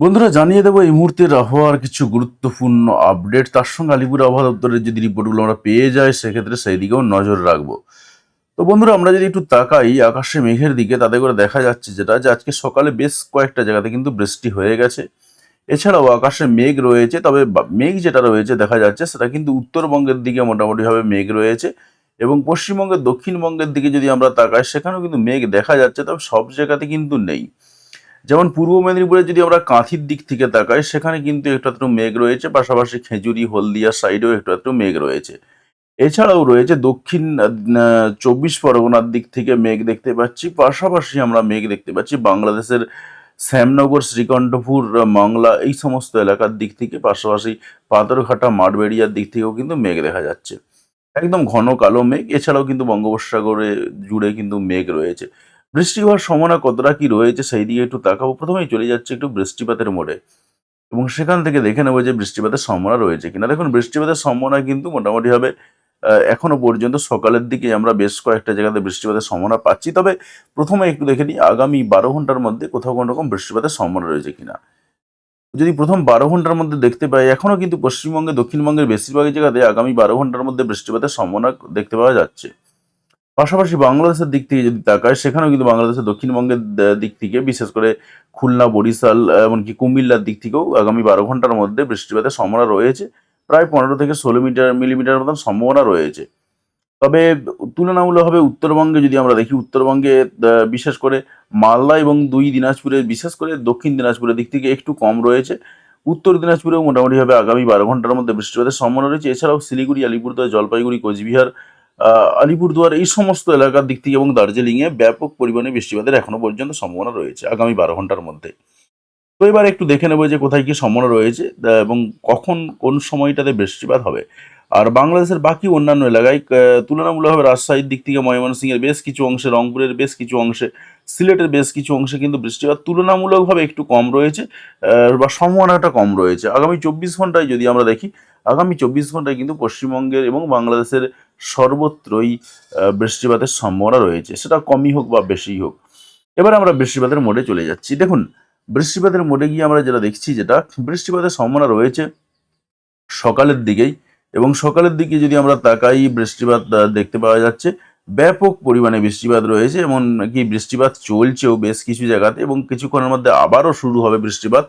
বন্ধুরা, জানিয়ে দেবো এই মুহূর্তের আবহাওয়ার কিছু গুরুত্বপূর্ণ আপডেট। তার সঙ্গে আলিপুর আবহাওয়া দপ্তরের যদি রিপোর্টগুলো আমরা পেয়ে যাই, সেক্ষেত্রে সেই দিকেও নজর রাখব। তো বন্ধুরা, আমরা যদি একটু তাকাই আকাশে মেঘের দিকে, তাতে করে দেখা যাচ্ছে যেটা, যে আজকে সকালে বেশ কয়েকটা জায়গাতে কিন্তু বৃষ্টি হয়ে গেছে। এছাড়াও আকাশে মেঘ রয়েছে, তবে মেঘ যেটা রয়েছে দেখা যাচ্ছে, সেটা কিন্তু উত্তরবঙ্গের দিকে মোটামুটিভাবে মেঘ রয়েছে এবং পশ্চিমবঙ্গের দক্ষিণবঙ্গের দিকে যদি আমরা তাকাই, সেখানেও কিন্তু মেঘ দেখা যাচ্ছে, তবে সব জায়গাতে কিন্তু নেই। যেমন পূর্ব মেদিনীপুরে যদি আমরা কাঁথির দিক থেকে তাকাই, সেখানে কিন্তু একটু একটু মেঘ রয়েছে, পাশাপাশি খেজুরি, হলদিয়া সাইডেও একটু একটু মেঘ রয়েছে। এছাড়াও রয়েছে দক্ষিণ চব্বিশ পরগনার দিক থেকে মেঘ দেখতে পাচ্ছি, পাশাপাশি আমরা মেঘ দেখতে পাচ্ছি বাংলাদেশের শ্যামনগর, শ্রীকণ্ঠপুর, মংলা এই সমস্ত এলাকার দিক থেকে, পাশাপাশি পাথরঘাটা, মাঠবেড়িয়ার দিক থেকেও কিন্তু মেঘ দেখা যাচ্ছে। একদম ঘন কালো মেঘ, এছাড়াও কিন্তু বঙ্গোপসাগরে জুড়ে কিন্তু মেঘ রয়েছে। বৃষ্টি হওয়ার সম্ভাবনা কতটা কি রয়েছে সেই দিকে একটু তাকাবো। প্রথমেই চলে যাচ্ছে একটু বৃষ্টিপাতের মোড়ে এবং সেখান থেকে দেখে নেব যে বৃষ্টিপাতের সম্ভাবনা রয়েছে কিনা। দেখুন, বৃষ্টিপাতের সম্ভাবনা কিন্তু মোটামুটিভাবে এখনও পর্যন্ত সকালের দিকে আমরা বেশ কয়েকটা জায়গাতে বৃষ্টিপাতের সম্ভাবনা পাচ্ছি। তবে প্রথমে একটু দেখে নিই, আগামী বারো ঘণ্টার মধ্যে কোথাও কোনো রকম বৃষ্টিপাতের সম্ভাবনা রয়েছে কিনা। যদি প্রথম বারো ঘণ্টার মধ্যে দেখতে পাই এখনও কিন্তু পশ্চিমবঙ্গে, দক্ষিণবঙ্গের বেশিরভাগ জায়গাতে আগামী বারো ঘণ্টার মধ্যে বৃষ্টিপাতের সম্ভাবনা দেখতে পাওয়া যাচ্ছে। পাশাপাশি বাংলাদেশের দিক থেকে যদি তাকায়, সেখানেও কিন্তু বাংলাদেশের দক্ষিণবঙ্গের দিক থেকে, বিশেষ করে খুলনা, বরিশাল এমনকি কুমিল্লার দিক থেকেও আগামী বারো ঘণ্টার মধ্যে বৃষ্টিপাতের সম্ভাবনা রয়েছে। প্রায় পনেরো থেকে ষোলো মিটার, মিলিমিটার মতন সম্ভাবনা রয়েছে। তবে তুলনামূলকভাবে উত্তরবঙ্গে যদি আমরা দেখি, উত্তরবঙ্গে বিশেষ করে মালদা এবং দুই দিনাজপুরে, বিশেষ করে দক্ষিণ দিনাজপুরের দিক থেকে একটু কম রয়েছে। উত্তর দিনাজপুরেও মোটামুটিভাবে আগামী বারো ঘণ্টার মধ্যে বৃষ্টিপাতের সম্ভাবনা রয়েছে। এছাড়াও শিলিগুড়ি, আলিপুরদুয়ার, জলপাইগুড়ি, কোচবিহার আলিপুরদুয়ার এই সমস্ত এলাকার দিক থেকে এবং দার্জিলিংয়ে ব্যাপক পরিমাণে বৃষ্টিপাতের এখনও পর্যন্ত সম্ভাবনা রয়েছে আগামী বারো ঘণ্টার মধ্যে। তো এবার একটু দেখে নেব যে কোথায় কি সম্ভাবনা রয়েছে এবং কখন কোন সময়টাতে বৃষ্টিপাত হবে। আর বাংলাদেশের বাকি অন্যান্য এলাকায় তুলনামূলকভাবে রাজশাহীর দিক থেকে ময়মনসিংহের বেশ কিছু অংশে, রংপুরের বেশ কিছু অংশে, সিলেটের বেশ কিছু অংশে কিন্তু বৃষ্টিপাত তুলনামূলকভাবে একটু কম রয়েছে বা সম্ভাবনাটা কম রয়েছে। আগামী চব্বিশ ঘন্টায় যদি আমরা দেখি, আগামী চব্বিশ ঘন্টায় কিন্তু পশ্চিমবঙ্গের এবং বাংলাদেশের সর্বত্রই বৃষ্টিপাতের সম্ভাবনা রয়েছে। সেটা কমই হোক বা বেশিই হোক। এবার আমরা বৃষ্টিপাতের মোডে চলে যাচ্ছি। দেখুন, বৃষ্টিপাতের মোডে গিয়ে আমরা যেটা দেখছি, যেটা বৃষ্টিপাতের সম্ভাবনা রয়েছে সকালের দিকেই। এবং সকালের দিকে যদি আমরা তাকাই, বৃষ্টিপাত দেখতে পাওয়া যাচ্ছে, ব্যাপক পরিমাণে বৃষ্টিপাত রয়েছে, এমন কি বৃষ্টিপাত চলছেও বেশ কিছু জায়গাতে এবং কিছুক্ষণের মধ্যে আবারও শুরু হবে বৃষ্টিপাত।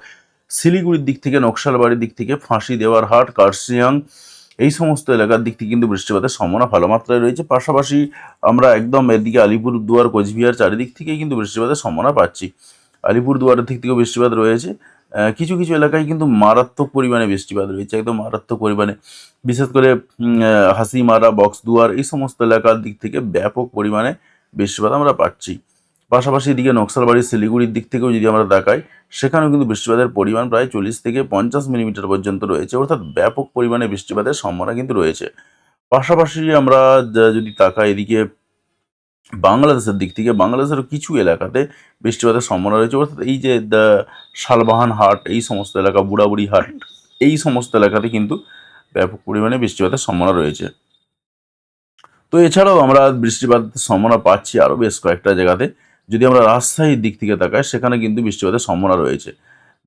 শিলিগুড়ির দিক থেকে, নকশালবাড়ির দিক থেকে, ফাঁসি দেওয়ার হাট, কার্শিয়াং, এই সমস্ত এলাকার দিক থেকে কিন্তু বৃষ্টিপাতের সম্ভাবনা ভালো মাত্রায় রয়েছে। পাশাপাশি আমরা একদম এদিকে আলিপুর দুয়ার কোচবিহার চারিদিক থেকে কিন্তু বৃষ্টিপাতের সম্ভাবনা পাচ্ছি। আলিপুর দুয়ারের দিক থেকেও বৃষ্টিপাত রয়েছে। কিছু কিছু এলাকায় কিন্তু মারাত্মক পরিমাণে বৃষ্টিপাত রয়েছে, একদম মারাত্মক পরিমাণে। বিশেষ করে হাসিমারা, বক্সদুয়ার এই সমস্ত এলাকার দিক থেকে ব্যাপক পরিমাণে বৃষ্টিপাত আমরা পাচ্ছি। পাশাপাশি এদিকে নকশালবাড়ি শিলিগুড়ির দিক থেকেও যদি আমরা তাকাই, সেখানেও কিন্তু বৃষ্টিপাতের পরিমাণ প্রায় চল্লিশ থেকে পঞ্চাশ মিলিমিটার পর্যন্ত রয়েছে। অর্থাৎ ব্যাপক পরিমাণে বৃষ্টিপাতের সম্ভাবনা কিন্তু রয়েছে। পাশাপাশি আমরা যদি তাকাই এদিকে বাংলাদেশের দিক থেকে বাংলাদেশের কিছু এলাকাতে বৃষ্টিপাতের সম্ভাবনা রয়েছে। অর্থাৎ এই যে শালবাহান হাট এই সমস্ত এলাকা বুড়াবুড়ি হাট এই সমস্ত এলাকাতে কিন্তু ব্যাপক পরিমাণে বৃষ্টিপাতের সম্ভাবনা রয়েছে। তো এছাড়াও আমরা বৃষ্টিপাতের সম্ভাবনা পাচ্ছি আরও বেশ কয়েকটা জায়গাতে। যদি আমরা রাজশাহীর দিক থেকে তাকাই সেখানে কিন্তু বৃষ্টিপাতের সম্ভাবনা রয়েছে।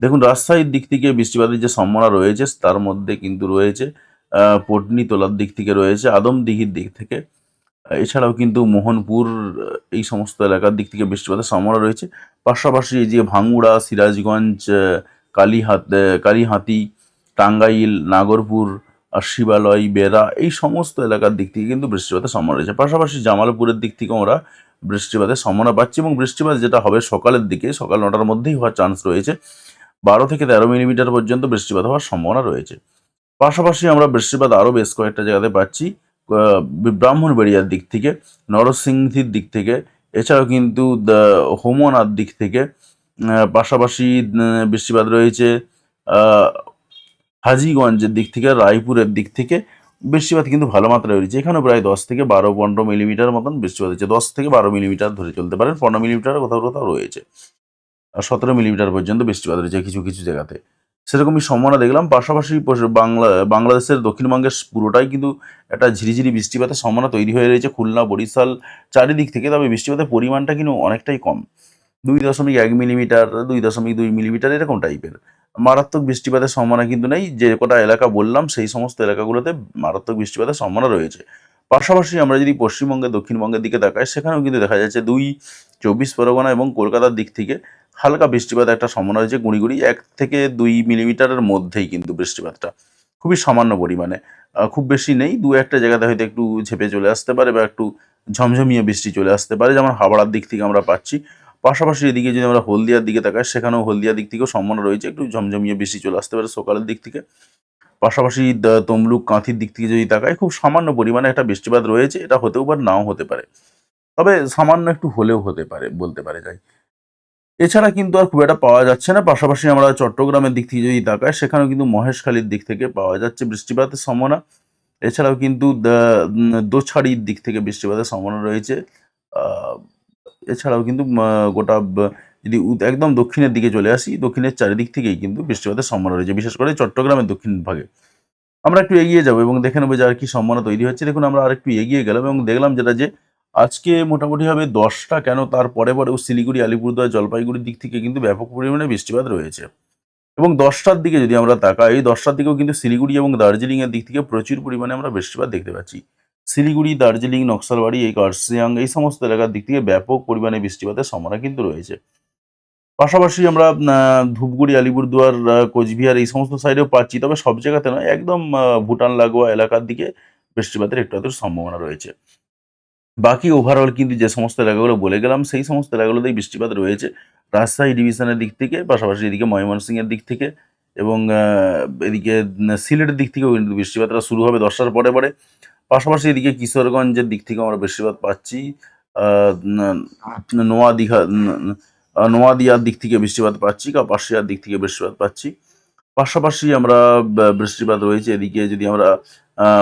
দেখুন রাজশাহীর দিক থেকে বৃষ্টিপাতের যে সম্ভাবনা রয়েছে তার মধ্যে কিন্তু রয়েছে আহ, পটনীতলার দিক থেকে রয়েছে আদমদিঘির দিক থেকে। এছাড়াও কিন্তু মোহনপুর এই সমস্ত এলাকার দিক থেকে বৃষ্টিপাতের সম্ভাবনা রয়েছে। পাশাপাশি এই যে ভাঙ্গুড়া, সিরাজগঞ্জ কালীহাত কালীহাতি, টাঙ্গাইল, নাগরপুর আর শিবালয় বেড়া, এই সমস্ত এলাকার দিক থেকে কিন্তু বৃষ্টিপাতের সম্ভাবনা রয়েছে। পাশাপাশি জামালপুরের দিক থেকেও আমরা বৃষ্টিপাতের সম্ভাবনা পাচ্ছি এবং বৃষ্টিপাত যেটা হবে সকালের দিকে, সকাল নটার মধ্যেই হওয়ার চান্স রয়েছে। বারো থেকে তেরো মিলিমিটার পর্যন্ত বৃষ্টিপাত হওয়ার সম্ভাবনা রয়েছে। পাশাপাশি আমরা বৃষ্টিপাত আরও বেশ কয়েকটা জায়গাতে পাচ্ছি। ব্রাহ্মণবাড়িয়ার দিক থেকে, নরসিংদীর দিক থেকে, এছাড়াও কিন্তু হোমনার দিক থেকে পাশাপাশি বৃষ্টিপাত রয়েছে হাজিগঞ্জের দিক থেকে, রায়পুরের দিক থেকে বৃষ্টিপাত কিন্তু ভালো মাত্রায় রয়েছে। এখানেও প্রায় দশ থেকে বারো, পনেরো মিলিমিটার মতন বৃষ্টিপাত হচ্ছে দশ থেকে বারো মিলিমিটার ধরে চলতে পারেন, পনেরো মিলিমিটার কোথাও কোথাও রয়েছে। সতেরো মিলিমিটার পর্যন্ত বৃষ্টিপাত রয়েছে কিছু কিছু জায়গাতে। সেরকমই সম্ভাবনা দেখলাম। পাশাপাশি বাংলা, বাংলাদেশের দক্ষিণবঙ্গের পুরোটাই কিন্তু একটা ঝিরিঝিরি বৃষ্টিপাতের সম্ভাবনা তৈরি হয়ে রয়েছে খুলনা, বরিশাল চারিদিক থেকে। তবে বৃষ্টিপাতের পরিমাণটা কিন্তু অনেকটাই কম। দুই দশমিক এক মিলিমিটার, দুই দশমিক দুই মিলিমিটার এরকম টাইপের। মারাত্মক বৃষ্টিপাতের সম্ভাবনা কিন্তু নেই। যে কটা এলাকা বললাম, সেই সমস্ত এলাকাগুলোতে মারাত্মক বৃষ্টিপাতের সম্ভাবনা রয়েছে। পাশাপাশি আমরা যদি পশ্চিমবঙ্গে দক্ষিণবঙ্গের দিকে তাকাই, সেখানেও কিন্তু দেখা যাচ্ছে দুই চব্বিশ পরগনা এবং কলকাতার দিক থেকে হালকা বৃষ্টিপাত একটা সম্ভাবনা রয়েছে গুঁড়ি গুঁড়ি, এক থেকে দুই মিলিমিটারের মধ্যেই কিন্তু বৃষ্টিপাতটা খুবই সামান্য পরিমাণে। খুব বেশি নেই, দু একটা জায়গাতে হয়তো একটু ঝেপে চলে আসতে পারে বা একটু ঝমঝমিয়ে বৃষ্টি চলে আসতে পারে, যেমন হাওড়ার দিক থেকে আমরা পাচ্ছি। পাশাপাশি এদিকে যদি আমরা হলদিয়ার দিকে তাকাই, সেখানেও হলদিয়ার দিক থেকেও সম্ভাবনা রয়েছে একটু ঝমঝমিয়ে বৃষ্টি চলে আসতে পারে সকালের দিক থেকে। পাশাপাশি তমলুক কাঁথির দিক থেকে যদি তাকাই, খুব সামান্য পরিমাণে একটা বৃষ্টিপাত রয়েছে, এটা হতেও পারে, নাও হতে পারে। তবে সামান্য একটু হলেও হতে পারে, বলতে পারে যাই এছাড়া কিন্তু আর খুব একটা পাওয়া যাচ্ছে না। পাশাপাশি আমরা চট্টগ্রামের দিক থেকে যদি তাকাই, সেখানেও কিন্তু মহেশখালীর দিক থেকে পাওয়া যাচ্ছে বৃষ্টিপাতের সম্ভাবনা এছাড়াও কিন্তু দোছাড়ির দিক থেকে বৃষ্টিপাতের সম্ভাবনা রয়েছে। এছাড়াও কিন্তু গোটা যদি একদম দক্ষিণের দিকে চলে আসি, দক্ষিণের চারিদিক থেকেই কিন্তু বৃষ্টিপাতের সম্ভাবনা রয়েছে, বিশেষ করে চট্টগ্রামের দক্ষিণ ভাগে। আমরা একটু এগিয়ে যাব এবং দেখে নেব যে আর কি সম্ভাবনা তৈরি হচ্ছে। দেখুন, আমরা আর একটু এগিয়ে গেলাম এবং দেখলাম যেটা যে আজকে মোটামুটি হবে দশটা, কেন তার পরে পরেও শিলিগুড়ি, আলিপুরদুয়ার, জলপাইগুড়ির দিক থেকে কিন্তু ব্যাপক পরিমাণে বৃষ্টিপাত রয়েছে। এবং দশটার দিকে যদি আমরা তাকাই দশটার দিকেও কিন্তু শিলিগুড়ি এবং দার্জিলিংয়ের দিক থেকে প্রচুর পরিমাণে আমরা বৃষ্টিপাত দেখতে পাচ্ছি। শিলিগুড়ি, দার্জিলিং, নকশালবাড়ি, এই কার্সিয়াং এই সমস্ত এলাকার দিক থেকে ব্যাপক পরিমাণে বৃষ্টিপাতের সম্ভাবনা কিন্তু রয়েছে। পাশাপাশি আমরা ধূপগুড়ি, আলিপুরদুয়ার কোচবিহার এই সমস্ত সাইডেও পাচ্ছি, তবে সব জায়গাতে নয়, একদম ভুটান, লাগোয়া এলাকার দিকে বৃষ্টিপাতের একটু সম্ভাবনা রয়েছে। বাকি ওভারঅল কিন্তু যে সমস্ত এলাকাগুলো বলে গেলাম সেই সমস্ত এলাকাগুলোতেই বৃষ্টিপাত রয়েছে। রাজশাহী ডিভিশনের দিক থেকে পাশাপাশি এদিকে ময়মনসিংহের দিক থেকে এবং এদিকে সিলেটের দিক থেকেও কিন্তু বৃষ্টিপাতটা শুরু হবে দশটার পরে পরে। পাশাপাশি এদিকে কিশোরগঞ্জের দিক থেকে আমরা বৃষ্টিপাত পাচ্ছি। আহ, নোয়া দীঘা ন- নোয়াদিয়ার দিক থেকে বৃষ্টিপাত পাচ্ছি কাপাসিয়ার দিক থেকে বৃষ্টিপাত পাচ্ছি। পাশাপাশি আমরা বৃষ্টিপাত রয়েছে। এদিকে যদি আমরা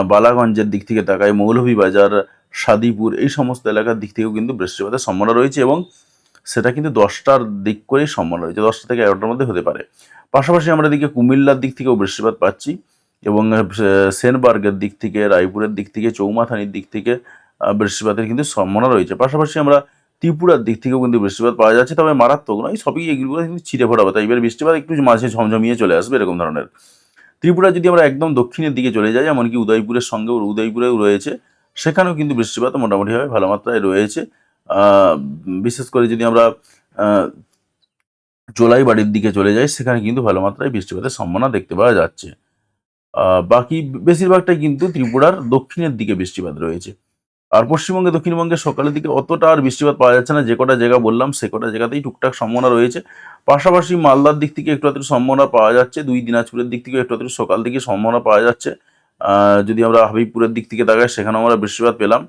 বালাগঞ্জের দিক থেকে তাকাই মৌলভীবাজার সাদিপুর, এই সমস্ত এলাকার দিক থেকেও কিন্তু বৃষ্টিপাতের সম্ভাবনা রয়েছে এবং সেটা কিন্তু দশটার দিক করেই সম্ভাবনা রয়েছে, দশটা থেকে এগারোটার মধ্যে হতে পারে। পাশাপাশি আমরা এদিকে কুমিল্লার দিক থেকেও বৃষ্টিপাত পাচ্ছি এবং সেনবার্গের দিক থেকে, রায়পুরের দিক থেকে, চৌমাথানির দিক থেকে বৃষ্টিপাতের কিন্তু সম্ভাবনা রয়েছে। পাশাপাশি আমরা ত্রিপুরার দিক থেকেও কিন্তু বৃষ্টিপাত পাওয়া যাচ্ছে, তবে মারাত্মক নয়, সবই এগুলো কিন্তু ছিটে ফোটা তাই এবার বৃষ্টিপাত একটু মাঝে ঝমঝমিয়ে চলে আসবে এরকম ধরনের। ত্রিপুরা যদি আমরা একদম দক্ষিণের দিকে চলে যাই, এমনকি উদয়পুরের সঙ্গেও উদয়পুরেও রয়েছে সেখানেও কিন্তু বৃষ্টিপাত মোটামুটিভাবে ভালো মাত্রায় রয়েছে। বিশেষ করে যদি আমরা আহ, জোলাইবাড়ির দিকে চলে যাই সেখানে কিন্তু ভালো মাত্রায় বৃষ্টিপাতের সম্ভাবনা দেখতে পাওয়া যাচ্ছে। বাকি বেশিরভাগটাই কিন্তু ত্রিপুরার দক্ষিণের দিকে বৃষ্টিপাত রয়েছে। আর পশ্চিমবঙ্গে দক্ষিণবঙ্গে সকালের দিকে অতটা আর বৃষ্টিপাত পাওয়া যাচ্ছে না যে কটা জায়গা বললাম সে কটা জায়গাতেই টুকটাক সম্ভাবনা রয়েছে। পাশাপাশি মালদার দিক থেকে একটু আধটু সম্ভাবনা পাওয়া যাচ্ছে দুই দিনাজপুরের দিক থেকে একটু আধটু সকাল দিকে সম্ভাবনা পাওয়া যাচ্ছে। যদি আমরা হাবিবপুরের দিক থেকে তাকাই সেখানে আমরা বৃষ্টিপাত পেলাম।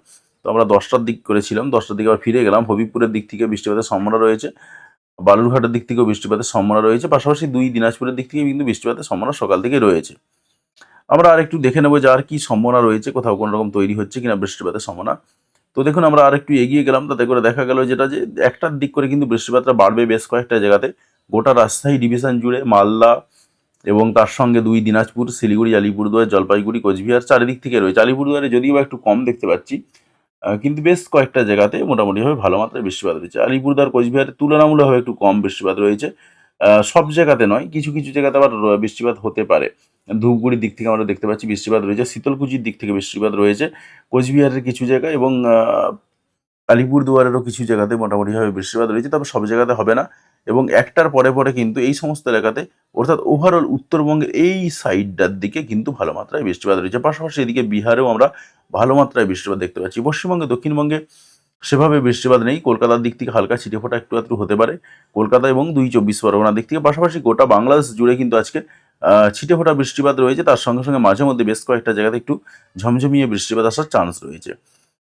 তো আমরা দশটার দিক করেছিলাম, দশটার দিকে আবার ফিরে গেলাম। হবিবপুরের দিক থেকে বৃষ্টিপাতের সম্ভাবনা রয়েছে। বালুরঘাটের দিক থেকেও বৃষ্টিপাতের সম্ভাবনা রয়েছে। পাশাপাশি দুই দিনাজপুরের দিক থেকে কিন্তু বৃষ্টিপাতের সম্ভাবনা সকাল থেকেই রয়েছে। আমরা আর একটু দেখে নেব যে আর কি সম্ভাবনা রয়েছে, কোথাও কোনো রকম তৈরি হচ্ছে কিনা বৃষ্টিপাতের সম্ভাবনা। তো দেখুন, আমরা আর একটু এগিয়ে গেলাম। তাতে করে দেখা গেল যেটা যে, একটার দিক করে কিন্তু বৃষ্টিপাতটা বাড়বে বেশ কয়েকটা জায়গাতে। গোটা রাজশাহী ডিভিশন জুড়ে মালদা এবং তার সঙ্গে দুই দিনাজপুর, শিলিগুড়ি, আলিপুরদুয়ার, জলপাইগুড়ি, কোচবিহার চারিদিক থেকে রয়েছে। আলিপুরদুয়ারে যদিও একটু কম দেখতে পাচ্ছি কিন্তু বেশ কয়েকটা জায়গাতে মোটামুটিভাবে ভালো মাত্রায় বৃষ্টিপাত রয়েছে আলিপুরদুয়ার কোচবিহারের তুলনামূলকভাবে একটু কম বৃষ্টিপাত রয়েছে। সব জায়গাতে নয়, কিছু কিছু জায়গাতে আবার বৃষ্টিপাত হতে পারে। ধূপগুড়ির দিক থেকে আমরা দেখতে পাচ্ছি বৃষ্টিপাত রয়েছে, শীতলকুচির দিক থেকে বৃষ্টিপাত রয়েছে, কোচবিহারের কিছু জায়গা এবং আলিপুরদুয়ারেরও কিছু জায়গাতে মোটামুটিভাবে বৃষ্টিপাত রয়েছে, তবে সব জায়গাতে হবে না। এবং একটার পরে পরে কিন্তু এই সমস্ত এলাকাতে, অর্থাৎ ওভারঅল উত্তরবঙ্গের এই সাইডটার দিকে কিন্তু ভালো মাত্রায় বৃষ্টিপাত রয়েছে। পাশাপাশি এদিকে বিহারেও আমরা ভালো মাত্রায় বৃষ্টিপাত দেখতে পাচ্ছি। পশ্চিমবঙ্গে, দক্ষিণবঙ্গে সেভাবে বৃষ্টিপাত নেই। কলকাতার দিক থেকে হালকা ছিটে ফোটা একটু আধটু হতে পারে। কলকাতা এবং দুই চব্বিশ পরগনার দিক থেকে, পাশাপাশি গোটা বাংলাদেশ জুড়ে কিন্তু আজকে ছিটে ফোটা বৃষ্টিপাত রয়েছে। তার সঙ্গে সঙ্গে মাঝে মধ্যে বেশ কয়েকটা জায়গাতে একটু ঝমঝমিয়ে বৃষ্টিপাত আসার চান্স রয়েছে।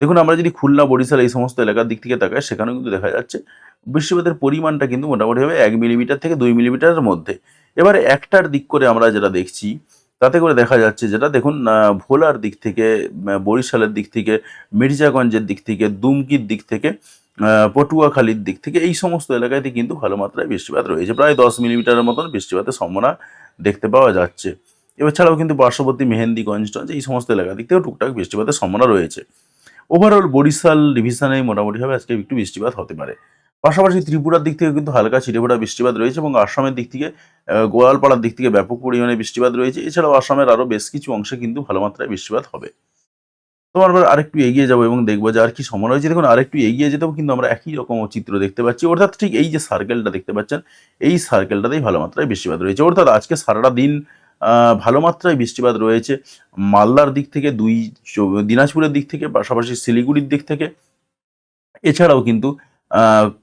দেখুন, আমরা যদি খুলনা, বরিশাল এই সমস্ত এলাকার দিক থেকে তাকাই, সেখানেও কিন্তু দেখা যাচ্ছে বৃষ্টিপাতের পরিমাণটা কিন্তু মোটামুটিভাবে এক মিলিমিটার থেকে দুই মিলিমিটারের মধ্যে। এবারে একটার দিক করে আমরা যেটা দেখছি, তাতে করে দেখা যাচ্ছে যেটা, দেখুন ভোলার দিক থেকে বরিশালের দিক থেকে, মির্জাগঞ্জের দিক থেকে, দুমকির দিক থেকে পটুয়াখালীর দিক থেকে, এই সমস্ত এলাকাতে কিন্তু ভালো মাত্রায় বৃষ্টিপাত রয়েছে। প্রায় দশ মিলিমিটারের মতন বৃষ্টিপাতের সম্ভাবনা দেখতে পাওয়া যাচ্ছে। এবার ছাড়াও কিন্তু পার্শ্ববর্তী মেহেন্দিগঞ্জ টঞ্জ এই সমস্ত এলাকা দিক থেকেও টুকটাক বৃষ্টিপাতের সম্ভাবনা রয়েছে। ওভারঅল বরিশাল ডিভিশনে মোটামুটিভাবে আজকে একটু বৃষ্টিপাত হতে পারে। পাশাপাশি ত্রিপুরার দিক থেকে কিন্তু হালকা ছিটেফোঁটা বৃষ্টিপাত রয়েছে এবং আসামের দিক থেকে গোয়ালপাড়ার দিক থেকে ব্যাপক পরিমাণে বৃষ্টিপাত রয়েছে। এছাড়াও আসামের আরও বেশ কিছু অংশে কিন্তু ভালো মাত্রায় বৃষ্টিপাত হবে। তো আমরা আরেকটু এগিয়ে যাব এবং দেখব যে আর কি সময় রয়েছে। দেখুন, আরেকটু এগিয়ে যেতেও কিন্তু আমরা একই রকম চিত্র দেখতে পাচ্ছি। অর্থাৎ ঠিক এই যে সার্কেলটা দেখতে পাচ্ছেন, এই সার্কেলটাতেই ভালো মাত্রায় বৃষ্টিপাত রয়েছে। অর্থাৎ আজকে সারাটা দিন ভালো মাত্রায় বৃষ্টিপাত রয়েছে। মালদার দিক থেকে দুই দিনাজপুরের দিক থেকে, পাশাপাশি শিলিগুড়ির দিক থেকে। এছাড়াও কিন্তু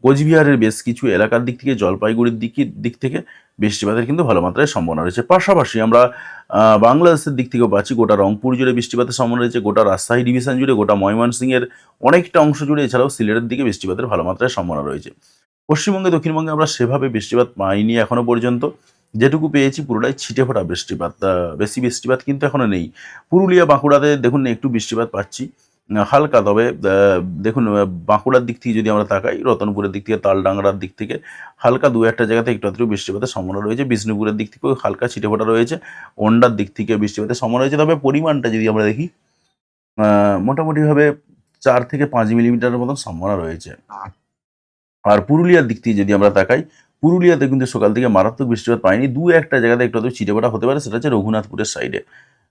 কোচবিহারের বেশ কিছু এলাকার দিক থেকে, জলপাইগুড়ির দিক দিক থেকে বৃষ্টিপাতের কিন্তু ভালো মাত্রায় সম্ভাবনা রয়েছে। পাশাপাশি আমরা বাংলাদেশের দিক থেকেও পাচ্ছি, গোটা রংপুর জুড়ে বৃষ্টিপাতের সম্ভাবনা রয়েছে, গোটা রাজশাহী ডিভিশন জুড়ে, গোটা ময়মনসিংহের অনেকটা অংশ জুড়ে, এছাড়াও সিলেটের দিকে বৃষ্টিপাতের ভালো মাত্রায় সম্ভাবনা রয়েছে। পশ্চিমবঙ্গে, দক্ষিণবঙ্গে আমরা সেভাবে বৃষ্টিপাত পাইনি এখনও পর্যন্ত। যেটুকু পেয়েছি পুরোটাই ছিটে ফোটা বৃষ্টিপাত। বেশি বৃষ্টিপাত কিন্তু এখনও নেই। পুরুলিয়া বাঁকুড়াতে দেখুন একটু বৃষ্টিপাত পাচ্ছি। হালকা তবে দেখুন বাঁকুড়ার দিক থেকে যদি আমরা তাকাই রতনপুরের দিক থেকে তালডাংরার দিক থেকে হালকা দু একটা জায়গাতে একটু আধটু বৃষ্টিপাতের সম্ভাবনা রয়েছে। বিষ্ণুপুরের দিক থেকেও হালকা ছিটেফোঁটা রয়েছে। ওন্ডার দিক থেকে বৃষ্টিপাতের সম্ভাবনা রয়েছে। তবে পরিমাণটা যদি আমরা দেখি মোটামুটিভাবে চার থেকে পাঁচ মিলিমিটারের মতন সম্ভাবনা রয়েছে। আর পুরুলিয়ার দিক থেকে যদি আমরা তাকাই পুরুলিয়াতে কিন্তু সকাল থেকে মারাত্মক বৃষ্টিপাত পাইনি। দু একটা জায়গাতে একটু ছিটেফোঁটা হতে পারে, সেটা হচ্ছে রঘুনাথপুরের সাইডে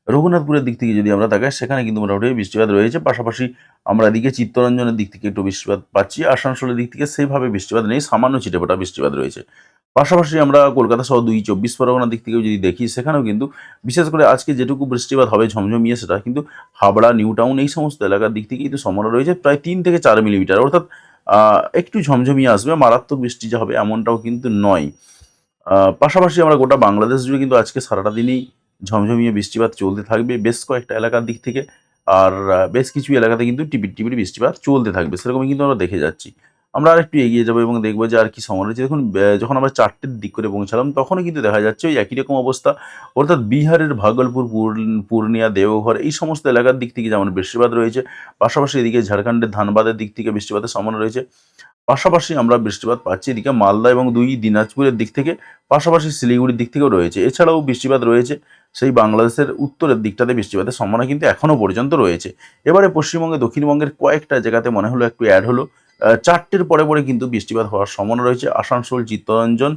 রঘুনাথপুরের দিক থেকে যদি আমরা তাকাই, সেখানে কিন্তু মোটামুটি বৃষ্টিপাত রয়েছে। পাশাপাশি আমরা এদিকে চিত্তরঞ্জনের দিক থেকে একটু বৃষ্টিপাত পাচ্ছি। আসানসোলের দিক থেকে সেইভাবে বৃষ্টিপাত নেই, সামান্য ছিটেফোঁটা বৃষ্টিপাত রয়েছে। পাশাপাশি আমরা কলকাতা সহ দুই চব্বিশ পরগনার দিক থেকেও যদি দেখি, সেখানেও কিন্তু বিশেষ করে আজকে যেটুকু বৃষ্টিপাত হবে ঝমঝমিয়ে, সেটা কিন্তু হাবড়া নিউ টাউন এই সমস্ত এলাকার দিক থেকে কিন্তু সম্ভাবনা রয়েছে। প্রায় তিন থেকে চার মিলিমিটার, অর্থাৎ একটু ঝমঝমিয়ে আসবে, মারাত্মক বৃষ্টি যা হবে এমনটাও কিন্তু নয়। পাশাপাশি আমরা গোটা বাংলাদেশ জুড়ে কিন্তু আজকে সারাটা দিনই ঝমঝমিয়ে বৃষ্টিপাত চলতে থাকবে, বেশ কয়েকটা এলাকার দিক থেকে। আর বেশ কিছু এলাকাতে কিন্তু টিপির টিপির বৃষ্টিপাত চলতে থাকবে, সেরকমই কিন্তু আমরা দেখে যাচ্ছি। আমরা আর একটু এগিয়ে যাব এবং দেখব যে আর কি সময় রয়েছে। দেখুন যখন আমরা চারটের দিক করে পৌঁছালাম তখনও কিন্তু দেখা যাচ্ছে ওই একই রকম অবস্থা। অর্থাৎ বিহারের ভাগলপুর পূর্ণ- পূর্ণিয়া, দেওঘর, এই সমস্ত এলাকার দিক থেকে যেমন বৃষ্টিপাত রয়েছে, পাশাপাশি এদিকে ঝাড়খণ্ডের ধানবাদের দিক থেকে বৃষ্টিপাতের সম্ভাবনা রয়েছে। পাশাপাশি আমরা বৃষ্টিপাত পাচ্ছি এদিকে মালদা এবং দুই দিনাজপুরের দিক থেকে, পাশাপাশি শিলিগুড়ির দিক থেকেও রয়েছে। এছাড়াও বৃষ্টিপাত রয়েছে, সেই বাংলাদেশের উত্তরের দিকটাতে বৃষ্টিপাতের সম্ভাবনা কিন্তু এখনও পর্যন্ত রয়েছে। এবারে পশ্চিমবঙ্গে দক্ষিণবঙ্গের কয়েকটা জায়গাতে মনে হলো একটু অ্যাড হলো। চারটের পরে পরে কিন্তু বৃষ্টিপাত হওয়ার সম্ভাবনা রয়েছে। আসানসোল, চিত্তরঞ্জন,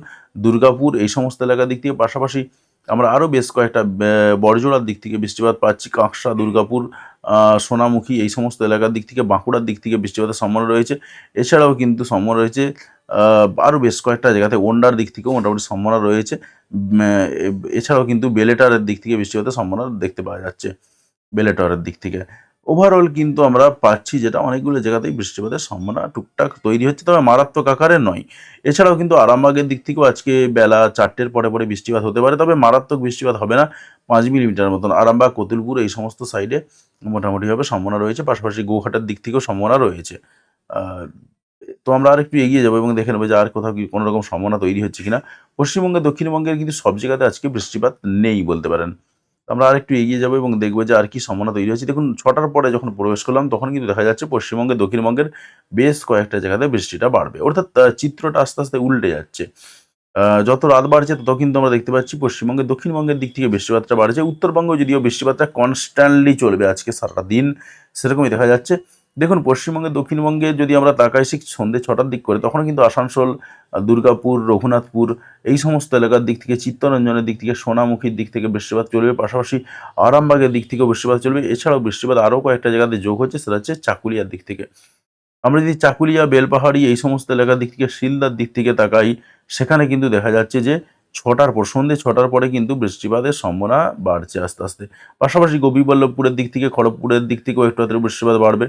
দুর্গাপুর এই সমস্ত এলাকার দিক থেকে। পাশাপাশি আমরা আরও বেশ কয়েকটা বড়জোড়ার দিক থেকে বৃষ্টিপাত পাচ্ছি। কাঁকসা, দুর্গাপুর সোনামুখী এই সমস্ত এলাকার দিক থেকে, বাঁকুড়ার দিক থেকে বৃষ্টিপাতের সম্ভাবনা রয়েছে। এছাড়াও কিন্তু সম্ভাবনা রয়েছে আরও বেশ কয়েকটা জায়গাতে ওন্ডার দিক থেকেও মোটামুটি সম্ভাবনা রয়েছে। এছাড়াও কিন্তু বেলেটারের দিক থেকে বৃষ্টিপাতের সম্ভাবনা দেখতে পাওয়া যাচ্ছে, বেলেটারের দিক থেকে। ওভারঅল কিন্তু আমরা পাচ্ছি যেটা অনেকগুলো জায়গাতেই বৃষ্টিপাতের সম্ভাবনা টুকটাক তৈরি হচ্ছে, তবে মারাত্মক আকারে নয়। এছাড়াও কিন্তু আরামবাগের দিক থেকেও আজকে বেলা চারটের পরে পরে বৃষ্টিপাত হতে পারে, তবে মারাত্মক বৃষ্টিপাত হবে না পাঁচ মিলিমিটার মতন। আরামবাগ, কতুলপুর এই সমস্ত সাইডে মোটামুটিভাবে সম্ভাবনা রয়েছে, পাশাপাশি গৌহাটার দিক থেকেও সম্ভাবনা রয়েছে। তো আমরা আর একটু এগিয়ে যাব এবং দেখে নেব যে আর কোথাও কোনো রকম সম্ভাবনা তৈরি হচ্ছে কিনা। পশ্চিমবঙ্গে দক্ষিণবঙ্গের কিন্তু সব জায়গাতে আজকে বৃষ্টিপাত নেই বলতে পারেন। আমরা আর একটু এগিয়ে যাব এবং দেখব যে আর কি সম্ভাবনা তৈরি হয়েছে। দেখুন, ছটার পরে যখন প্রবেশ করলাম, তখন কিন্তু দেখা যাচ্ছে পশ্চিমবঙ্গে, দক্ষিণবঙ্গের বেশ কয়েকটা জায়গাতে বৃষ্টিটা বাড়বে। অর্থাৎ চিত্রটা আস্তে আস্তে উল্টে যাচ্ছে। যত রাত বাড়ছে, তত কিন্তু আমরা দেখতে পাচ্ছি পশ্চিমবঙ্গের দক্ষিণবঙ্গের দিক থেকে বৃষ্টিপাতটা বাড়ছে। উত্তরবঙ্গ যদিও বৃষ্টিপাতটা কনস্ট্যান্টলি চলবে আজকে সারাটা দিন, সেরকমই দেখা যাচ্ছে। দেখুন, পশ্চিমবঙ্গে, দক্ষিণবঙ্গে যদি আমরা তাকাই ঠিক সন্ধ্যে ছটার দিক করে তখন কিন্তু আসানসোল দুর্গাপুর, রঘুনাথপুর, এই সমস্ত এলাকার দিক থেকে, চিত্তরঞ্জনের দিক থেকে, সোনামুখীর দিক থেকে বৃষ্টিপাত চলবে, পাশাপাশি আরামবাগের দিক থেকেও বৃষ্টিপাত চলবে। এছাড়াও বৃষ্টিপাত আরও কয়েকটা জায়গাতে যোগ হচ্ছে, সেটা হচ্ছে চাকুলিয়ার দিক থেকে। আমরা যদি চাকুলিয়া, বেলপাহাড়ি, এই সমস্ত এলাকার দিক থেকে, শিলদার দিক থেকে তাকাই, সেখানে কিন্তু দেখা যাচ্ছে যে, ছটার পর সন্ধ্যে ছটার পরে কিন্তু বৃষ্টিপাতের সম্ভাবনা বাড়ছে আস্তে আস্তে। পাশাপাশি গোপীবল্লভপুরের দিক থেকে, খড়গপুরের দিক থেকেও একটু বৃষ্টিপাত বাড়বে।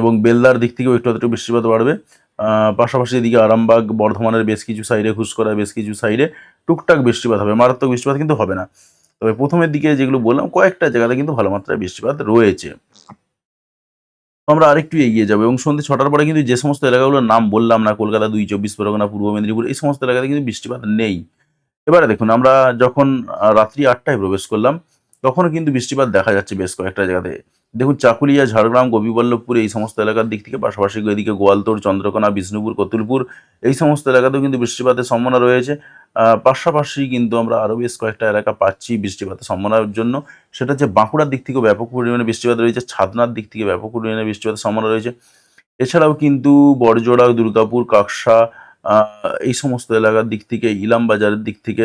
এবং বেলদার দিক থেকেও একটু একটু বৃষ্টিপাত বাড়বে। পাশাপাশি এদিকে আরামবাগ, বর্ধমানের বেশ কিছু সাইডে ঘুষকরা বেশ কিছু সাইডে টুকটাক বৃষ্টিপাত হবে। মারাত্মক বৃষ্টিপাত কিন্তু হবে না। তবে প্রথমের দিকে যেগুলো বললাম, কয়েকটা জায়গাতে কিন্তু ভালো মাত্রায় বৃষ্টিপাত রয়েছে। আমরা আরেকটু এগিয়ে যাব এবং সন্ধ্যে ছটার পরে কিন্তু যে সমস্ত এলাকাগুলোর নাম বললাম না, কলকাতা দুই, চব্বিশ, পরগনা, পূর্ব মেদিনীপুর, এই সমস্ত এলাকাতে কিন্তু বৃষ্টিপাত নেই। এবারে দেখুন, আমরা যখন রাত্রি আটটায় প্রবেশ করলাম, তখনও কিন্তু বৃষ্টিপাত দেখা যাচ্ছে বেশ কয়েকটা জায়গাতে। দেখুন, চাকুলিয়া, ঝাড়গ্রাম গোপীবল্লভপুর এই সমস্ত এলাকার দিক থেকে পাশাপাশি এদিকে গোয়ালতোড় চন্দ্রকোনা, বিষ্ণুপুর, কতুলপুর এই সমস্ত এলাকাতেও কিন্তু বৃষ্টিপাতের সম্ভাবনা রয়েছে। পাশাপাশি কিন্তু আমরা আরও বেশ কয়েকটা এলাকা পাচ্ছি বৃষ্টিপাতের সম্ভাবনার জন্য। সেটা হচ্ছে বাঁকুড়ার দিক থেকেও ব্যাপক পরিমাণে বৃষ্টিপাত রয়েছে ছাদনার দিক থেকে ব্যাপক পরিমাণে বৃষ্টিপাতের সম্ভাবনা রয়েছে। এছাড়াও কিন্তু বড়জোড়া, দুর্গাপুর, কাকসা এই সমস্ত এলাকার দিক থেকে ইলাম বাজারের দিক থেকে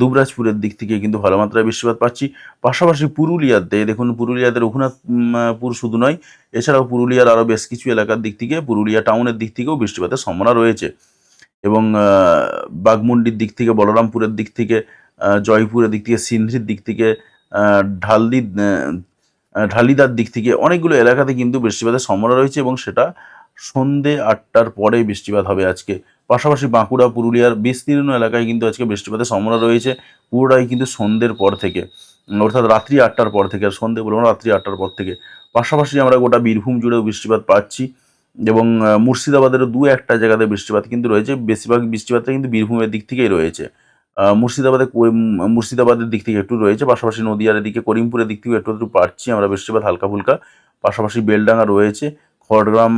দুবরাজপুরের দিক থেকে কিন্তু ভালো মাত্রায় বৃষ্টিপাত পাচ্ছি। পাশাপাশি পুরুলিয়াতে, দেখুন পুরুলিয়াতে রঘুনাথপুর শুধু নয়, এছাড়াও পুরুলিয়ার আরও বেশ কিছু এলাকার দিক থেকে, পুরুলিয়া টাউনের দিক থেকেও বৃষ্টিপাতের সম্ভাবনা রয়েছে। এবং বাগমুন্ডির দিক থেকে, বলরামপুরের দিক থেকে জয়পুরের দিক থেকে, সিন্ধির দিক থেকে ঢালদি ঢালিদার দিক থেকে অনেকগুলো এলাকাতে কিন্তু বৃষ্টিপাতের সম্ভাবনা রয়েছে এবং সেটা সন্ধে আটটার পরে বৃষ্টিপাত হবে আজকে। পাশাপাশি বাঁকুড়া, পুরুলিয়ার বিস্তীর্ণ এলাকায় কিন্তু আজকে বৃষ্টিপাতের সম্ভাবনা রয়েছে। পুরোটাই কিন্তু সন্ধ্যের পর থেকে, অর্থাৎ রাত্রি আটটার পর থেকে, আর সন্ধে বলব রাত্রি আটটার পর থেকে। পাশাপাশি আমরা গোটা বীরভূম জুড়েও বৃষ্টিপাত পাচ্ছি এবং মুর্শিদাবাদেরও দু একটা জায়গাতে বৃষ্টিপাত কিন্তু রয়েছে। বেশিরভাগ বৃষ্টিপাতটা কিন্তু বীরভূমের দিক থেকেই রয়েছে। মুর্শিদাবাদে মুর্শিদাবাদের দিক থেকে একটু রয়েছে, পাশাপাশি নদীয়ার দিকে করিমপুরের দিক থেকে একটু একটু পাচ্ছি আমরা বৃষ্টিপাত হালকা ফুলকা। পাশাপাশি বেলডাঙ্গা রয়েছে। খড়গ্রাম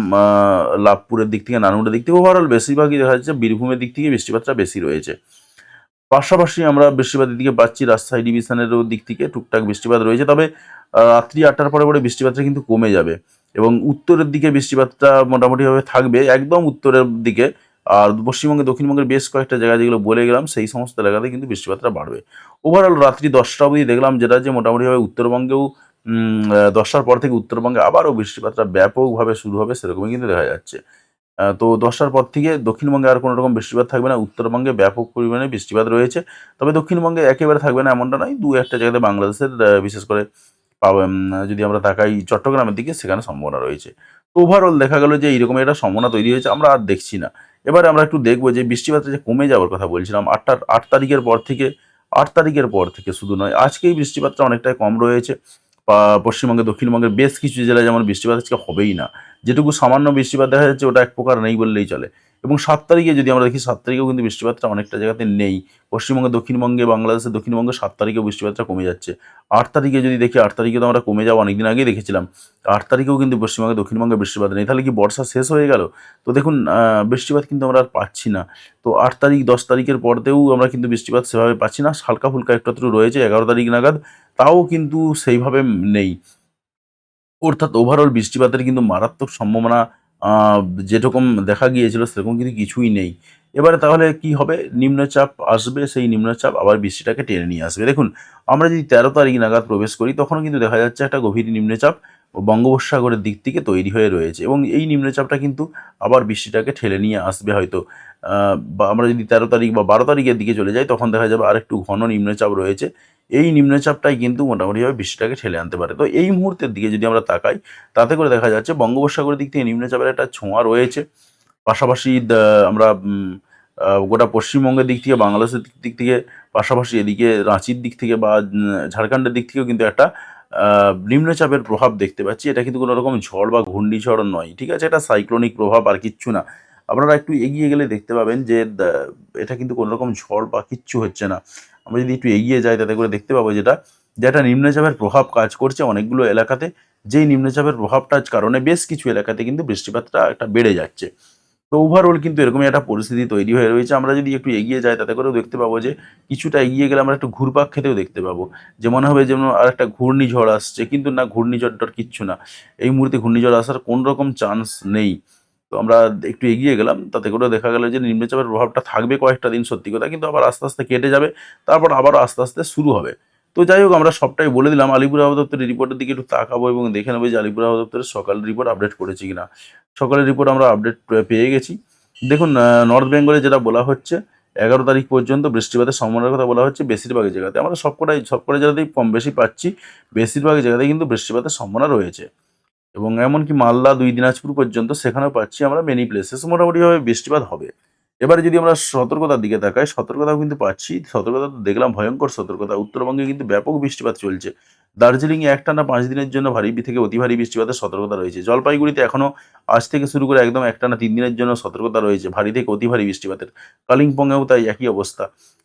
লাভপুরের দিক থেকে নানুরের দিক থেকে ওভারঅল বেশিরভাগই দেখা যাচ্ছে বীরভূমের দিক থেকে বৃষ্টিপাতটা বেশি রয়েছে। পাশাপাশি আমরা বৃষ্টিপাতের দিকে পাচ্ছি রাজশাহী ডিভিশনেরও দিক থেকে টুকটাক বৃষ্টিপাত রয়েছে, তবে রাত্রি আটটার পরে পরে বৃষ্টিপাতটা কিন্তু কমে যাবে এবং উত্তরের দিকে বৃষ্টিপাতটা মোটামুটিভাবে থাকবে একদম উত্তরের দিকে। আর পশ্চিমবঙ্গে, দক্ষিণবঙ্গের বেশ কয়েকটা জায়গা যেগুলো বলে গেলাম, সেই সমস্ত এলাকাতে কিন্তু বৃষ্টিপাতটা বাড়বে। ওভারঅল রাত্রি দশটা অবধি দেখলাম, যেটা যে মোটামুটিভাবে উত্তরবঙ্গেও দশটার পর থেকে উত্তরবঙ্গে আবারও বৃষ্টিপাতটা ব্যাপকভাবে শুরু হবে সেরকমই কিন্তু দেখা যাচ্ছে। তো দশটার পর থেকে দক্ষিণবঙ্গে আর কোনো রকম বৃষ্টিপাত থাকবে না, উত্তরবঙ্গে ব্যাপক পরিমাণে বৃষ্টিপাত রয়েছে। তবে দক্ষিণবঙ্গে একেবারে থাকবে না এমনটা নয়, দু একটা জায়গাতে বাংলাদেশের বিশেষ করে যদি আমরা তাকাই চট্টগ্রামের দিকে সেখানে সম্ভাবনা রয়েছে। তো ওভারঅল দেখা গেল যে এইরকম একটা সম্ভাবনা তৈরি হয়েছে, আমরা আর দেখছি না। এবারে আমরা একটু দেখব যে বৃষ্টিপাতটা যে কমে যাওয়ার কথা বলছিলাম আটটার আট তারিখের পর থেকে, আট তারিখের পর থেকে শুধু নয়, আজকেই বৃষ্টিপাতটা অনেকটাই কম রয়েছে। পশ্চিমবঙ্গে, দক্ষিণবঙ্গের বেশ কিছু জেলায় যেমন বৃষ্টিপাত আজকে হবেই না। যেটুকু সামান্য বৃষ্টিপাত দেখা যাচ্ছে, ওটা এক প্রকার নেই বললেই চলে। এবং সাত তারিখে যদি আমরা দেখি, সাত তারিখেও কিন্তু বৃষ্টিপাতটা অনেকটা জায়গাতে নেই। পশ্চিমবঙ্গে, দক্ষিণবঙ্গে বাংলাদেশের দক্ষিণবঙ্গে সাত তারিখেও বৃষ্টিপাতটা কমে যাচ্ছে। আট তারিখে যদি দেখি, আট তারিখে তো আমরা কমে যাওয়া অনেকদিন আগেই দেখেছিলাম। আট তারিখেও কিন্তু পশ্চিমবঙ্গে, দক্ষিণবঙ্গে বৃষ্টিপাত নেই। তাহলে কি বর্ষা শেষ হয়ে গেল? তো দেখুন বৃষ্টিপাত কিন্তু আমরা আর পাচ্ছি না। তো আট তারিখ, দশ তারিখের পরতেও আমরা কিন্তু বৃষ্টিপাত সেভাবে পাচ্ছি না। হালকা ফুলকা একটু রয়েছে, এগারো তারিখ নাগাদ। তাও কিন্তু সেইভাবে নেই। অর্থাৎ ওভারঅল বৃষ্টিপাতের কিন্তু মারাত্মক সম্ভাবনা যেরকম দেখা গিয়েছিল, সেরকম কিন্তু কিছুই নেই। এবারে তাহলে কি হবে? নিম্নচাপ আসবে, সেই নিম্নচাপ আবার বৃষ্টিটাকে টেনে নিয়ে আসবে। দেখুন, আমরা যদি তেরো তারিখ নাগাদ প্রবেশ করি তখন কিন্তু দেখা যাচ্ছে একটা গভীর নিম্নচাপ বঙ্গোপসাগরের দিক থেকে তৈরি হয়ে রয়েছে এবং এই নিম্নচাপটা কিন্তু আবার বৃষ্টিটাকে ঠেলে নিয়ে আসবে হয়তো। বা আমরা যদি তেরো তারিখ বা বারো তারিখের দিকে চলে যাই, তখন দেখা যাবে আরেকটু ঘন নিম্নচাপ রয়েছে। এই নিম্নচাপটাই কিন্তু মোটামুটিভাবে বৃষ্টিটাকে ঠেলে আনতে পারে। তো এই মুহূর্তের দিকে যদি আমরা তাকাই, তাতে করে দেখা যাচ্ছে বঙ্গোপসাগরের দিক থেকে নিম্নচাপের একটা ছোঁয়া রয়েছে। পাশাপাশি আমরা গোটা পশ্চিমবঙ্গের দিক থেকে, বাংলাদেশের দিক- থেকে, পাশাপাশি এদিকে রাঁচির দিক থেকে বা ঝাড়খণ্ডের দিক থেকেও কিন্তু একটা নিম্নচাপের প্রভাব দেখতে পাচ্ছি। এটা কিন্তু কোনো রকম ঝড় বা ঘূর্ণিঝড় নয়, ঠিক আছে? এটা সাইক্লোনিক প্রভাব আর কিচ্ছু না। আপনারা একটু এগিয়ে গেলে দেখতে পাবেন যে এটা কিন্তু কোনো রকম ঝড় বা কিচ্ছু হচ্ছে না। আমরা যদি একটু এগিয়ে যাই, তাতে করে দেখতে পাবো যেটা, যে একটা নিম্নচাপের প্রভাব কাজ করছে অনেকগুলো এলাকাতে। যেই নিম্নচাপের প্রভাবটার কারণে বেশ কিছু এলাকাতে কিন্তু বৃষ্টিপাতটা একটা বেড়ে যাচ্ছে। তো ওভারঅল কিন্তু এরকমই একটা পরিস্থিতি তৈরি হয়ে রয়েছে। আমরা যদি একটু এগিয়ে যাই, তাতে করেও দেখতে পাবো যে, কিছুটা এগিয়ে গেলে আমরা একটু ঘুরপাক খেতেও দেখতে পাবো। যে মনে হবে যেমন আর একটা ঘূর্ণিঝড় আসছে, কিন্তু না, ঘূর্ণিঝড়টার কিচ্ছু না। এই মুহূর্তে ঘূর্ণিঝড় আসার কোন রকম চান্স নেই। তো আমরা একটু এগিয়ে গেলাম, তাতে করে দেখা গেল যে নিম্নচাপের প্রভাবটা থাকবে কয়েকটা দিন সত্যি কথা, কিন্তু আবার আস্তে আস্তে কেটে যাবে, তারপর আবার আস্তে আস্তে শুরু হবে। তো যাই হোক, আমরা সবটাই বলে দিলাম, আলিপুর আবহাওয়া দপ্তরের রিপোর্টের দিকে একটু তাকাবো এবং দেখে নেব যে আলিপুর আবহাওয়া দপ্তরের সকালের রিপোর্ট আপডেট করেছি কিনা। সকালের রিপোর্ট আমরা আপডেট পেয়ে গেছি। দেখুন নর্থ বেঙ্গলে যেটা বলা হচ্ছে, এগারো তারিখ পর্যন্ত বৃষ্টিপাতের সম্ভাবনার কথা বলা হচ্ছে বেশিরভাগ জায়গাতে। আমরা সবকটাই, সবকটা জায়গাতেই কম বেশি পাচ্ছি, বেশিরভাগ জায়গাতেই কিন্তু বৃষ্টিপাতের সম্ভাবনা রয়েছে। এবং এমনকি মালদা দুই দিনাজপুর পর্যন্ত সেখানেও পাচ্ছি আমরা মেনি প্লেসেস মোটামুটিভাবে বৃষ্টিপাত হবে। এবারে যদি আমরা সতর্কতার দিকে তাকাই, সতর্কতাও কিন্তু পাচ্ছি। সতর্কতা তো দেখলাম, ভয়ঙ্কর সতর্কতা। উত্তরবঙ্গে কিন্তু ব্যাপক বৃষ্টিপাত চলছে। দার্জিলিংয়ে একটানা পাঁচ দিনের জন্য ভারী থেকে অতি ভারী বৃষ্টিপাতের সতর্কতা রয়েছে। জলপাইগুড়িতে এখনও আজ থেকে শুরু করে একদম একটানা তিন দিনের জন্য সতর্কতা রয়েছে। ভারী থেকে অতি ভারী বৃষ্টিপাতের। কালিম্পংয়েও তাই একই অবস্থা।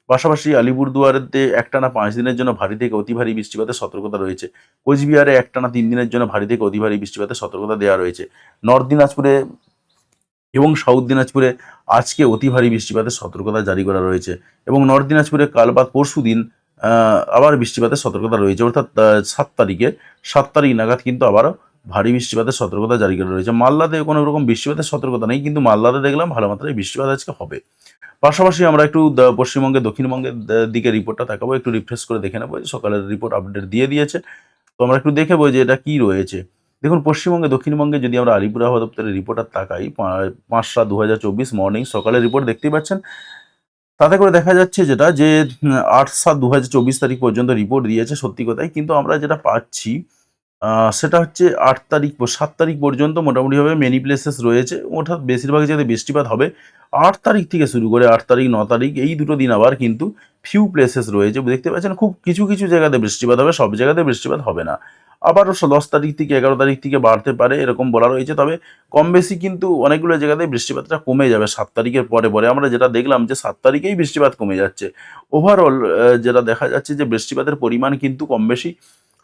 পাশাপাশি আলিপুরদুয়ারেতে একটানা পাঁচ দিনের জন্য ভারী থেকে অতি ভারী বৃষ্টিপাতের সতর্কতা রয়েছে। কোচবিহারে একটানা তিন দিনের জন্য ভারী থেকে অতি ভারী বৃষ্টিপাতের সতর্কতা দেওয়া রয়েছে। নর্থ দিনাজপুরে এবং সাউথ দিনাজপুরে আজকে অতি ভারী বৃষ্টিপাতের সতর্কতা জারি করা রয়েছে। এবং নর্থ দিনাজপুরে কাল বাদ পরশু দিন আবার বৃষ্টিপাতের সতর্কতা রয়েছে। অর্থাৎ সাত তারিখে। সাত তারিখ নাগাদ কিন্তু আবারও ভারী বৃষ্টিপাতের সতর্কতা জারি করা রয়েছে। মালদাতে কোনো রকম বৃষ্টিপাতের সতর্কতা নেই কিন্তু মালদাতে দেখলাম ভালো মাত্রায় বৃষ্টিপাত আজকে হবে। পাশাপাশি আমরা একটু পশ্চিমবঙ্গে দক্ষিণবঙ্গের দিকে রিপোর্টটা তাকাবো একটু রিফ্রেশ করে দেখে নেব সকালের রিপোর্ট আপডেট দিয়ে দিয়েছে। তো আমরা একটু দেখে বই যে এটা কি রয়েছে। দেখুন পশ্চিমবঙ্গে দক্ষিণবঙ্গে যদি আমরা আলিপুর আবহাওয়া দপ্তরের রিপোর্টার তাকাই পাঁচ সাত দু মর্নিং সকালের রিপোর্ট দেখতেই পাচ্ছেন। তাতে করে দেখা যাচ্ছে যেটা যে আট সাত দু তারিখ পর্যন্ত রিপোর্ট দিয়েছে সত্যি কথাই কিন্তু আমরা যেটা পাচ্ছি আহ, সেটা হচ্ছে আট তারিখ সাত তারিখ পর্যন্ত মোটামুটিভাবে মেনি প্লেসেস রয়েছে। অর্থাৎ বেশিরভাগ জায়গায় বৃষ্টিপাত হবে, আট তারিখ থেকে শুরু করে আট তারিখ, ন তারিখ এই দুটো দিন আবার কিন্তু ফিউ প্লেসেস রয়েছে। দেখতে পাচ্ছেন খুব কিছু কিছু জায়গাতে বৃষ্টিপাত হবে, সব জায়গাতে বৃষ্টিপাত হবে না। আবারও দশ তারিখ থেকে এগারো তারিখ থেকে বাড়তে পারে, এরকম বলা রয়েছে। তবে কম বেশি কিন্তু অনেকগুলো জায়গাতে বৃষ্টিপাতটা কমে যাবে, সাত তারিখের পরে পরে আমরা যেটা দেখলাম যে সাত তারিখেই বৃষ্টিপাত কমে যাচ্ছে। ওভারঅল যেটা দেখা যাচ্ছে যে বৃষ্টিপাতের পরিমাণ কিন্তু কম বেশি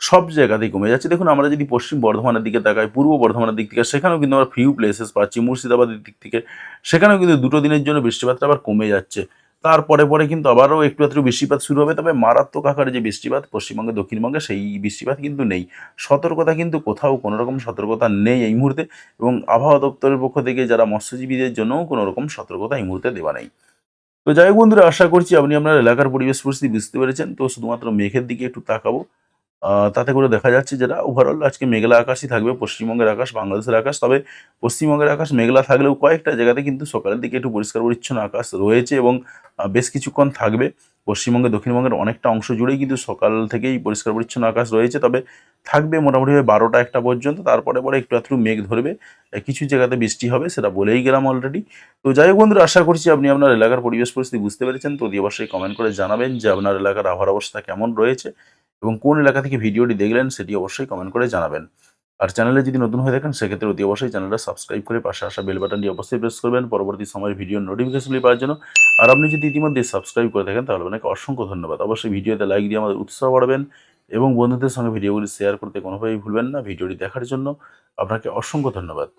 সব জায়গাতেই কমে যাচ্ছে। দেখুন, আমরা যদি পশ্চিম বর্ধমানের দিকে তাকাই, পূর্ব বর্ধমানের দিক থেকে, সেখানেও কিন্তু আমরা ফিউ প্লেসেস পাচ্ছি। মুর্শিদাবাদের দিক থেকে, সেখানেও কিন্তু দুটো দিনের জন্য বৃষ্টিপাতটা আবার কমে যাচ্ছে। তারপরে পরে কিন্তু আবারও একটু একটু বৃষ্টিপাত শুরু হবে, তবে মারাত্মক আকারে যে বৃষ্টিপাত, পশ্চিমবঙ্গে, দক্ষিণবঙ্গে, সেই বৃষ্টিপাত কিন্তু নেই। সতর্কতা কিন্তু কোথাও কোনো রকম সতর্কতা নেই এই মুহূর্তে এবং আবহাওয়া দপ্তরের পক্ষ থেকে যারা মৎস্যজীবীদের জন্যও কোনো রকম সতর্কতা এই মুহূর্তে দেওয়া নেই। তো যাই হোক বন্ধুরা, আশা করছি আপনি আপনার এলাকার পরিবেশ পরিস্থিতি বুঝতে পেরেছেন। তো শুধুমাত্র মেঘের দিকে একটু তাকাবো। তাতে করে দেখা যাচ্ছে যেটা ওভারঅল আজকে মেঘলা আকাশই থাকবে, পশ্চিমবঙ্গের আকাশ, বাংলাদেশের আকাশ, তবে পশ্চিমবঙ্গের আকাশ মেঘলা থাকলেও কয়েকটা জায়গাতে কিন্তু সকালের দিকে একটু পরিষ্কার পরিচ্ছন্ন আকাশ রয়েছে এবং বেশ কিছুক্ষণ থাকবে। পশ্চিমবঙ্গে, দক্ষিণবঙ্গের অনেকটা অংশ জুড়েই কিন্তু সকাল থেকেই পরিষ্কার পরিচ্ছন্ন আকাশ রয়েছে, তবে থাকবে মোটামুটি বারোটা একটা পর্যন্ত, তারপরে পরে একটু একটু মেঘ ধরবে। কিছু জায়গাতে বৃষ্টি হবে, সেটা বলেই গেলাম অলরেডি তো যাই হোক বন্ধুরা, আশা করছি আপনি আপনার এলাকার পরিবেশ পরিস্থিতি বুঝতে পেরেছেন। তো অবশ্যই কমেন্ট করে জানাবেন যে আপনার এলাকার আবহাওয়ার অবস্থা কেমন রয়েছে। এবং কোন এলাকা থেকে ভিডিওটি দেখলেন সেটি অবশ্যই কমেন্ট করে জানাবেন। আর চ্যানেলে যদি নতুন হয়ে থাকেন, সেক্ষেত্রে অতি অবশ্যই চ্যানেলটা সাবস্ক্রাইব করে পাশে আসা বেল বাটনটি অবশ্যই প্রেস করবেন। পরবর্তী সময়ের ভিডিও নোটিফিকেশনগুলি পাওয়ার জন্য। আর আপনি যদি ইতিমধ্যে সাবস্ক্রাইব করে থাকেন, তাহলে অনেক অসংখ্য ধন্যবাদ। অবশ্যই ভিডিওতে লাইক দিয়ে আমাদের উৎসাহ বাড়বেন এবং বন্ধুদের সঙ্গে ভিডিওগুলি শেয়ার করতে কোনোভাবেই ভুলবেন না ভিডিওটি দেখার জন্য। আপনাকে অসংখ্য ধন্যবাদ।